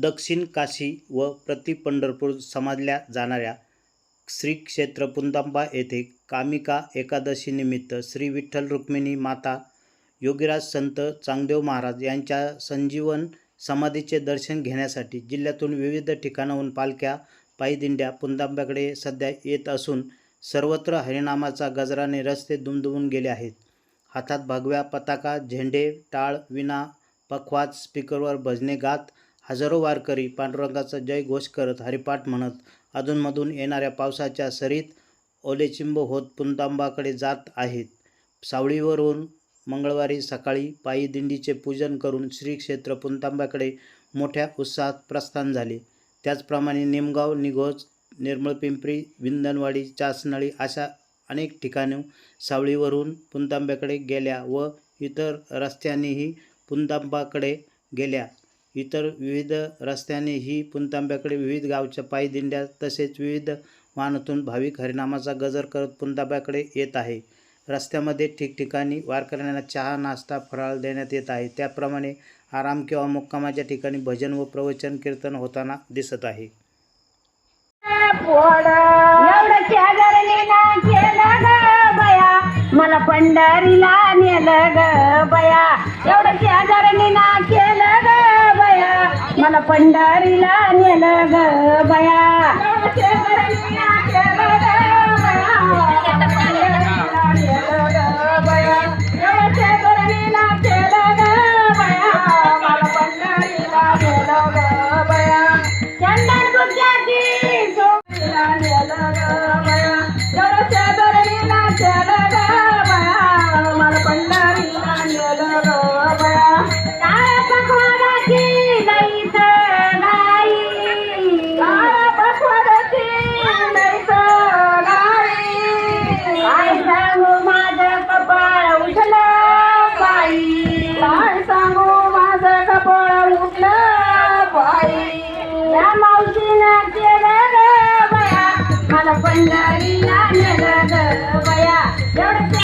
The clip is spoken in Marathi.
दक्षिण काशी व प्रतिपंढरपूर समजल्या जाणाऱ्या श्री क्षेत्र पुंतांबा येथे कामिका एकादशीनिमित्त श्री विठ्ठल रुक्मिणी माता योगीराज संत चांगदेव महाराज यांच्या संजीवन समाधीचे दर्शन घेण्यासाठी जिल्ह्यातून विविध ठिकाणाहून पालख्या पायदिंड्या पुंतांब्याकडे सध्या येत असून सर्वत्र हरिनामाचा गजराने रस्ते दुमदुमून गेले आहेत. हातात भगव्या पताका झेंडे टाळ विना पखवाज स्पीकरवर भजने गात हजारो वारकरी पांडुरंगाचा जय घोष करत हरिपाठ म्हणत अधूनमधून येणाऱ्या पावसाच्या सरीत ओलेचिंब होत पुंतांबाकडे जात आहेत. सावळीवरून मंगळवारी सकाळी पायी दिंडीचे पूजन करून श्री क्षेत्र पुंतांबाकडे मोठ्या उत्साहात प्रस्थान झाले. त्याचप्रमाणे निमगाव निघोज निर्मळपिंपरी विंधनवाडी चासनळी अशा अनेक ठिकाणी सावळीवरून पुंतांब्याकडे गेल्या व इतर रस्त्यांनीही पुंतांबाकडे गेल्या. इतर विविध रस्त्यांनीही पुणतांब्याकडे विविध गावच्या पायी दिंड्या तसेच विविध वाहनातून भाविक हरिनामाचा गजर करत पुणतांब्याकडे येत आहे. रस्त्यामध्ये ठिकठिकाणी वारकऱ्यांना चहा नाश्ता फराळ देण्यात येत आहे. त्याप्रमाणे आराम किंवा मुक्कामाच्या ठिकाणी भजन व प्रवचन कीर्तन होताना दिसत आहे. मला पंढरीला नेलं ग बया. एवढं मला पंढरीला नेलं ग बया. पंढरीला नेलं एवढं